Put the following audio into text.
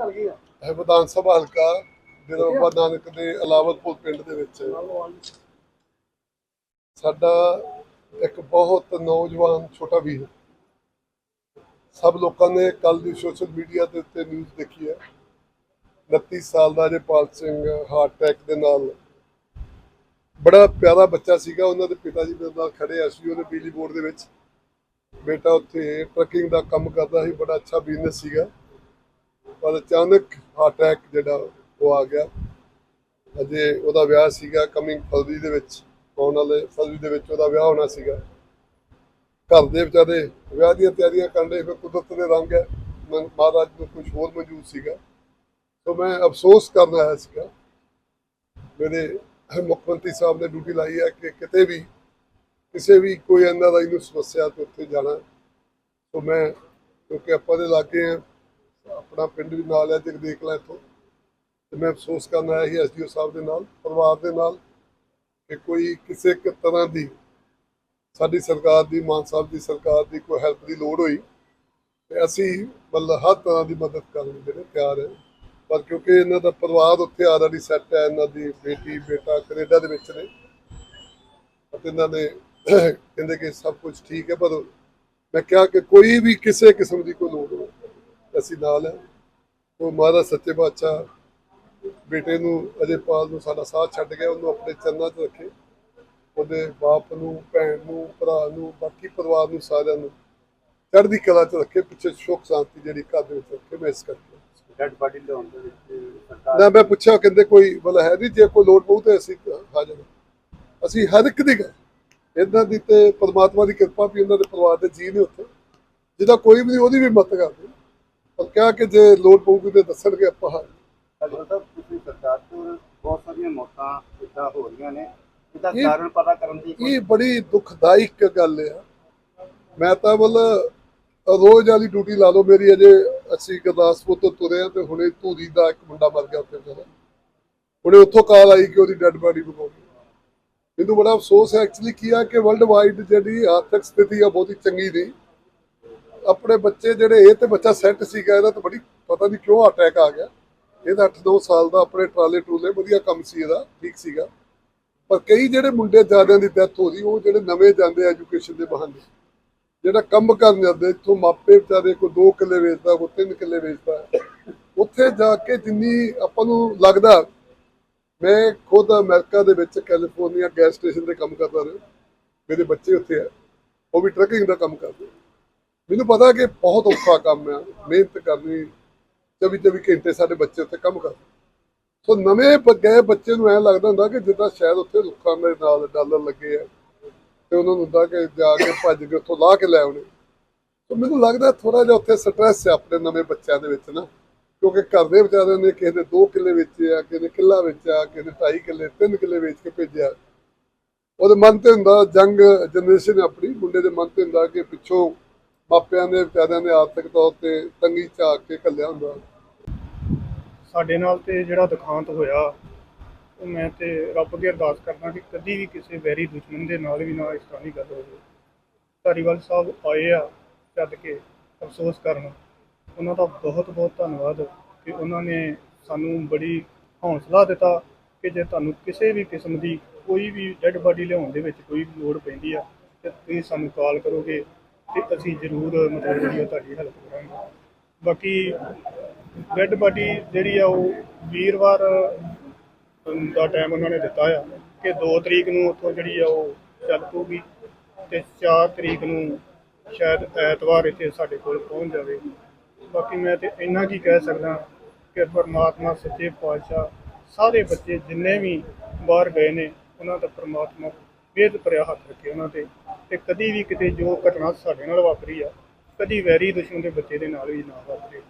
ਆ। ਇਹ ਵਿਧਾਨ ਸਭਾ ਹਲਕਾ ਜਿਹੜਾ ਬਾਬਾ ਨਾਨਕ ਦੇ ਅਲਾਵਤਪੁਰ ਪਿੰਡ ਦੇ ਵਿੱਚ। ਸਾਡਾ ਇੱਕ ਬਹੁਤ ਨੌਜਵਾਨ ਛੋਟਾ ਵੀਰ। ਸਭ ਲੋਕਾਂ ਨੇ ਕੱਲ ਦੀ ਸੋਸ਼ਲ ਮੀਡੀਆ ਦੇ ਉੱਤੇ ਨਿਊਜ਼ ਦੇਖੀ ਹੈ। 29 ਸਾਲ ਦਾ ਜੇਪਾਲ ਸਿੰਘ ਹਾਰਟ ਅਟੈਕ ਦੇ ਨਾਲ। ਬੜਾ ਪਿਆਰਾ ਬੱਚਾ ਸੀਗਾ। ਉਹਨਾਂ ਦੇ ਪਿਤਾ ਜੀ ਮੇਰੇ ਨਾਲ ਖੜੇ ਸੀ ਉਹਦੇ ਬਿਜਲੀ ਬੋਰਡ ਦੇ ਵਿੱਚ। ਬੇਟਾ ਉੱਥੇ ਟਰੱਕਿੰਗ ਦਾ ਕੰਮ ਕਰਦਾ ਸੀ। ਬੜਾ ਅੱਛਾ ਬਿਜ਼ਨਸ ਸੀਗਾ। ਪਰ ਅਚਾਨਕ ਹਾਰਟ ਅਟੈਕ ਜਿਹੜਾ ਉਹ ਆ ਗਿਆ। ਅਜੇ ਉਹਦਾ ਵਿਆਹ ਸੀਗਾ ਕਮਿੰਗ ਫਰਵਰੀ ਦੇ ਵਿੱਚ, ਆਉਣ ਵਾਲੇ ਫਰਵਰੀ ਦੇ ਵਿੱਚ ਉਹਦਾ ਵਿਆਹ ਹੋਣਾ ਸੀਗਾ। ਘਰ ਦੇ ਵਿਚਾਰੇ ਵਿਆਹ ਦੀਆਂ ਤਿਆਰੀਆਂ ਕਰਨ ਦੇ ਫਿਰ ਕੁਦਰਤ ਦੇ ਰੰਗ ਹੈ। ਮ- ਮਹਾਰਾਜ ਨੂੰ ਕੁਝ ਹੋਰ ਮੌਜੂਦ ਸੀਗਾ। ਸੋ ਮੈਂ ਅਫਸੋਸ ਕਰ ਰਿਹਾ ਸੀਗਾ। ਮੇਰੇ ਮੁੱਖ ਮੰਤਰੀ ਸਾਹਿਬ ਨੇ ਡਿਊਟੀ ਲਾਈ ਹੈ ਕਿ ਕਿਤੇ ਵੀ ਕਿਸੇ ਵੀ ਕੋਈ ਐਨਆਰਆਈ ਨੂੰ ਸਮੱਸਿਆ ਤੇ ਉੱਥੇ ਜਾਣਾ। ਸੋ ਮੈਂ, ਕਿਉਂਕਿ ਆਪਾਂ ਦੇ ਲਾਗੇ ਆ ਆਪਣਾ ਪਿੰਡ ਵੀ ਨਾਲ ਹੈ ਤੇ ਦੇਖ ਲੈ ਇੱਥੋਂ। ਤੇ ਮੈਂ ਅਫਸੋਸ ਕਰਨ ਆਇਆ ਸੀ ਐਸਡੀਓ ਸਾਹਿਬ ਦੇ ਨਾਲ, ਪਰਿਵਾਰ ਦੇ ਨਾਲ ਕਿ ਕੋਈ ਕਿਸੇ ਇੱਕ ਤਰ੍ਹਾਂ ਦੀ ਸਾਡੀ ਸਰਕਾਰ ਦੀ, ਮਾਨ ਸਾਹਿਬ ਦੀ ਸਰਕਾਰ ਦੀ ਕੋਈ ਹੈਲਪ ਦੀ ਲੋੜ ਹੋਈ ਤੇ ਅਸੀਂ ਮਤਲਬ ਹਰ ਤਰ੍ਹਾਂ ਦੀ ਮਦਦ ਕਰਨ ਦੇ ਜਿਹੜੇ ਤਿਆਰ ਹੈ। ਪਰ ਕਿਉਂਕਿ ਇਹਨਾਂ ਦਾ ਪਰਿਵਾਰ ਉੱਥੇ ਆਲਰੇਡੀ ਸੈੱਟ ਹੈ, ਇਹਨਾਂ ਦੀ ਬੇਟੀ, ਬੇਟਾ ਕੈਨੇਡਾ ਦੇ ਵਿੱਚ ਨੇ। ਅਤੇ ਇਹਨਾਂ ਨੇ ਕਹਿੰਦੇ ਕਿ ਸਭ ਕੁਝ ਠੀਕ ਹੈ, ਪਰ ਮੈਂ ਕਿਹਾ ਕਿ ਕੋਈ ਵੀ ਕਿਸੇ ਕਿਸਮ ਦੀ ਕੋਈ ਲੋੜ ਹੋਵੇ। ਅਸੀਂ ਨਾਲ ਹੈ ਉਹ ਮਹਾਰਾਜ ਸੱਚੇ ਬਾਦਸ਼ਾਹ ਬੇਟੇ ਨੂੰ ਅਜੇਪਾਲ ਨੂੰ ਸਾਡਾ ਸਾਥ ਛੱਡ ਗਿਆ ਉਹਨੂੰ ਆਪਣੇ ਚਰਨਾਂ 'ਚ ਰੱਖੇ। ਉਹਦੇ ਬਾਪ ਨੂੰ ਭੈਣ ਨੂੰ ਭਰਾ ਨੂੰ ਬਾਕੀ ਪਰਿਵਾਰ ਨੂੰ ਸਾਰਿਆਂ ਨੂੰ ਚੜ੍ਹਦੀ ਕਲਾ 'ਚ ਰੱਖੇ ਪਿੱਛੇ ਸੁੱਖ ਸ਼ਾਂਤੀ ਜਿਹੜੀ ਘਰ ਦੇ ਵਿੱਚ ਰੱਖੇ ਮੈਂ ਇਸ ਕਰਕੇ। ਡੈਡ ਬਾਡੀ ਲਿਆਉਣ ਦੇ ਵਿੱਚ ਸਰਕਾਰ ਨਾ ਮੈਂ ਪੁੱਛਿਆ ਕਹਿੰਦੇ ਕੋਈ ਮਤਲਬ ਹੈ ਨਹੀਂ ਜੇ ਕੋਈ ਲੋੜ ਪਊ ਤੇ ਅਸੀਂ ਹਾਜ਼ਰ। ਅਸੀਂ ਹਰ ਇੱਕ ਦੀ ਗੱਲ ਇਹਨਾਂ ਦੀ ਤੇ ਪਰਮਾਤਮਾ ਦੀ ਕਿਰਪਾ ਵੀ ਇਹਨਾਂ ਦੇ ਪਰਿਵਾਰ ਦੇ ਜੀ ਨੇ ਉੱਥੇ। ਜਿਹਦਾ ਕੋਈ ਵੀ ਉਹਦੀ ਵੀ ਮਦਦ ਕਰਦੇ। ਪਰ ਕਿਹਾ ਕਿ ਜੇ ਲੋੜ ਪਊਗੀ ਤੇ ਦੱਸਣਗੇ ਆਪਾਂ। ਡਾਕਟਰ ਸਾਹਿਬ ਤੁਸੀਂ ਸਰਕਾਰ ਤੋਂ ਬਹੁਤ ਸਾਰੀਆਂ ਮੌਤਾਂ ਇਦਾਂ ਹੋ ਰਹੀਆਂ ਨੇ ਇਹਦਾ ਇਹ- ਕਾਰਨ ਪਤਾ ਕਰਨ ਦੀ ਇਹ ਬੜੀ ਦੁਖਦਾਇਕ ਗੱਲ ਆ। ਮੈਂ ਤਾਂ ਮਤਲਬ ਰੋਜ਼ ਵਾਲੀ ਡਿਊਟੀ ਲਾ ਲਓ ਮੇਰੀ ਅਜੇ ਅਸੀਂ ਗੁਰਦਾਸਪੁਰ ਤੋਂ ਤੁਰੇ ਆ ਤੇ ਹੁਣੇ ਧੂਰੀ ਦਾ ਇੱਕ ਮੁੰਡਾ ਮਰ ਗਿਆ ਉੱਥੇ ਵਿਚਾਰਾ। ਹੁਣੇ ਉੱਥੋਂ ਕਾਲ ਆਈ ਕਿ ਉਹਦੀ ਡੈੱਡ ਬਾਡੀ ਮੰਗਾਉਣੀ ਮੈਨੂੰ ਬੜਾ ਅਫਸੋਸ ਹੈ ਐਕਚੁਅਲੀ ਕੀ ਆ ਕਿ ਵਰਲਡ ਵਾਈਡ ਜਿਹੜੀ ਆਰਥਿਕ ਸਥਿਤੀ ਆ ਬਹੁਤੀ ਚੰਗੀ ਨਹੀਂ। ਆਪਣੇ ਬੱਚੇ ਜਿਹੜੇ, ਇਹ ਤੇ ਬੱਚਾ ਸੈੱਟ ਸੀਗਾ, ਇਹਦਾ ਤਾਂ ਬੜੀ ਪਤਾ ਨਹੀਂ ਕਿਉਂ ਅਟੈਕ ਆ ਗਿਆ। ਇਹਦਾ 8-9 ਸਾਲ ਦਾ ਆਪਣੇ ਟਰਾਲੇ ਟਰੂਲੇ ਵਧੀਆ ਕੰਮ ਸੀ ਇਹਦਾ, ਠੀਕ ਸੀਗਾ। ਪਰ ਕਈ ਜਿਹੜੇ ਮੁੰਡੇ ਜ਼ਿਆਦਿਆਂ ਦੀ ਡੈਥ ਹੋ ਰਹੀ ਉਹ ਜਿਹੜੇ ਨਵੇਂ ਜਾਂਦੇ ਐਜੂਕੇਸ਼ਨ ਦੇ ਬਹਾਨੇ। ਜਿਹੜਾ ਕੰਮ ਕਰਨ ਜਾਂਦੇ, ਇੱਥੋਂ ਮਾਪੇ ਵਿਚਾਰੇ ਕੋਈ 2 ਕਿੱਲੇ ਵੇਚਦਾ, ਕੋਈ 3 ਕਿੱਲੇ ਵੇਚਦਾ। ਉੱਥੇ ਜਾ ਕੇ ਜਿੰਨੀ ਆਪਾਂ ਨੂੰ ਲੱਗਦਾ, ਮੈਂ ਖੁਦ ਅਮਰੀਕਾ ਦੇ ਵਿੱਚ ਕੈਲੀਫੋਰਨੀਆ ਗੈਸ ਸਟੇਸ਼ਨ ਤੇ ਕੰਮ ਕਰਦਾ ਰਿਹਾ। ਮੇਰੇ ਬੱਚੇ ਉੱਥੇ ਆ, ਉਹ ਵੀ ਟਰੱਕਿੰਗ ਦਾ ਕੰਮ ਕਰਦੇ ਮੈਨੂੰ ਪਤਾ ਕਿ ਬਹੁਤ ਔਖਾ ਕੰਮ ਆ, ਮਿਹਨਤ ਕਰਨੀ 24 24 ਘੰਟੇ ਸਾਡੇ ਬੱਚੇ ਉੱਥੇ ਕੰਮ ਕਰਦੇ। ਸੋ ਨਵੇਂ ਗਏ ਬੱਚੇ ਨੂੰ ਐ ਲੱਗਦਾ ਹੁੰਦਾ ਕਿ ਜਿੱਦਾਂ ਸ਼ਾਇਦ ਉੱਥੇ ਰੁੱਖਾਂ ਦੇ ਨਾਲ ਡਾਲਰ ਲੱਗੇ ਆ, ਤੇ ਉਹਨਾਂ ਨੂੰ ਹੁੰਦਾ ਕਿ ਜਾ ਕੇ ਭੱਜ ਕੇ ਉੱਥੋਂ ਲਾਹ ਕੇ ਲੈ ਆਉਣੇ। ਸੋ ਮੈਨੂੰ ਲੱਗਦਾ ਥੋੜਾ ਜਿਹਾ ਉੱਥੇ ਸਟ੍ਰੈਸ ਹੈ ਆਪਣੇ ਨਵੇਂ ਬੱਚਿਆਂ ਦੇ ਵਿੱਚ ਨਾ, ਕਿਉਂਕਿ ਘਰ ਦੇ ਵਿਚਾਰਿਆਂ ਨੇ ਕਿਸੇ ਦੇ 2 ਕਿੱਲੇ ਵੇਚੇ ਆ, ਕਿਸੇ ਨੇ ਕਿੱਲਾ ਵੇਚਿਆ, ਕਿਸੇ ਨੇ 2.5 ਕਿੱਲੇ 3 ਕਿੱਲੇ ਵੇਚ ਕੇ ਭੇਜਿਆ। ਉਹਦੇ ਮਨ ਤੇ ਹੁੰਦਾ ਜੰਗ ਜਨਰੇਸ਼ਨ ਆਪਣੀ, ਮੁੰਡੇ ਦੇ ਮਨ ਤੇ ਹੁੰਦਾ ਕਿ ਪਿੱਛੋਂ ਮਾਪਿਆਂ ਦੇ, ਵਿਚਾਰਿਆਂ ਨੇ ਆਰਥਿਕ ਤੌਰ ਤੇ ਤੰਗੀ ਝਾਕ ਕੇ ਕੱਲਿਆ ਹੁੰਦਾ। ਸਾਡੇ ਨਾਲ ਤੇ ਜਿਹੜਾ ਦੁਖਾਂਤ ਹੋਇਆ, ਉਹ ਮੈਂ ਤੇ ਰੱਬ ਅੱਗੇ ਅਰਦਾਸ ਕਰਦਾ ਕਿ ਕਦੀ ਵੀ ਕਿਸੇ ਵੈਰੀ ਦੁਸ਼ਮਣ ਦੇ ਨਾਲ ਵੀ ਨਾ ਇਸ ਤਰ੍ਹਾਂ ਦੀ ਗੱਲ ਹੋਵੇ। ਧਾਰੀਵਾਲ ਸਾਹਿਬ ਆਏ ਆ ਚੱਦ ਕੇ ਅਫਸੋਸ ਕਰਨ। ਉਹਨਾਂ ਦਾ ਬਹੁਤ ਬਹੁਤ ਧੰਨਵਾਦ ਕਿ ਉਹਨਾਂ ਨੇ ਸਾਨੂੰ ਬੜੀ ਹੌਸਲਾ ਦਿੱਤਾ ਕਿ ਜੇ ਤੁਹਾਨੂੰ ਕਿਸੇ ਵੀ ਕਿਸਮ ਦੀ ਕੋਈ ਵੀ ਡੈੱਡ ਬਾਡੀ ਲਿਆਉਣ ਦੇ ਵਿੱਚ ਕੋਈ ਵੀ ਲੋੜ ਪੈਂਦੀ ਆ, ਤੇ ਤੁਸੀਂ ਸਾਨੂੰ ਕਾਲ ਕਰੋਗੇ। ਤੇ ਅਸੀਂ ਜ਼ਰੂਰ ਮਤਲਬ ਜਿਹੜੀ ਆ ਤੁਹਾਡੀ ਹੈਲਪ ਕਰਾਂਗੇ। ਬਾਕੀ ਡੈੱਡ ਬਾਡੀ ਜਿਹੜੀ ਆ ਉਹ ਵੀਰਵਾਰ ਦਾ ਟਾਈਮ ਉਹਨਾਂ ਨੇ ਦਿੱਤਾ ਆ ਕਿ 2 ਤਰੀਕ ਨੂੰ ਉੱਥੋਂ ਜਿਹੜੀ ਆ ਉਹ ਚੱਲ ਪਊਗੀ ਤੇ 4 ਤਰੀਕ ਨੂੰ ਸ਼ਾਇਦ ਐਤਵਾਰ ਇੱਥੇ ਸਾਡੇ ਕੋਲ ਪਹੁੰਚ ਜਾਵੇ। ਬਾਕੀ ਮੈਂ ਤੇ ਇੰਨਾ ਕੀ ਕਹਿ ਸਕਦਾ ਕਿ ਪਰਮਾਤਮਾ, ਸੱਚੇ ਪਾਤਸ਼ਾਹ ਸਾਰੇ ਬੱਚੇ ਜਿੰਨੇ ਵੀ ਬਾਹਰ ਗਏ ਨੇ, ਉਹਨਾਂ ਦਾ ਪਰਮਾਤਮਾ ਬੇਦ ਭਰਿਆ ਹੱਥ ਰੱਖੇ ਉਹਨਾਂ ਤੇ। ਤੇ ਕਦੀ ਵੀ ਕਿਤੇ ਜੋ ਘਟਨਾ ਸਾਡੇ ਨਾਲ ਵਾਪਰੀ ਆ, ਕਦੀ ਵੈਰੀ ਦੁਸ਼ਮਣ ਦੇ ਬੱਚੇ ਦੇ ਨਾਲ ਵੀ ਨਾ ਵਾਪਰੇ।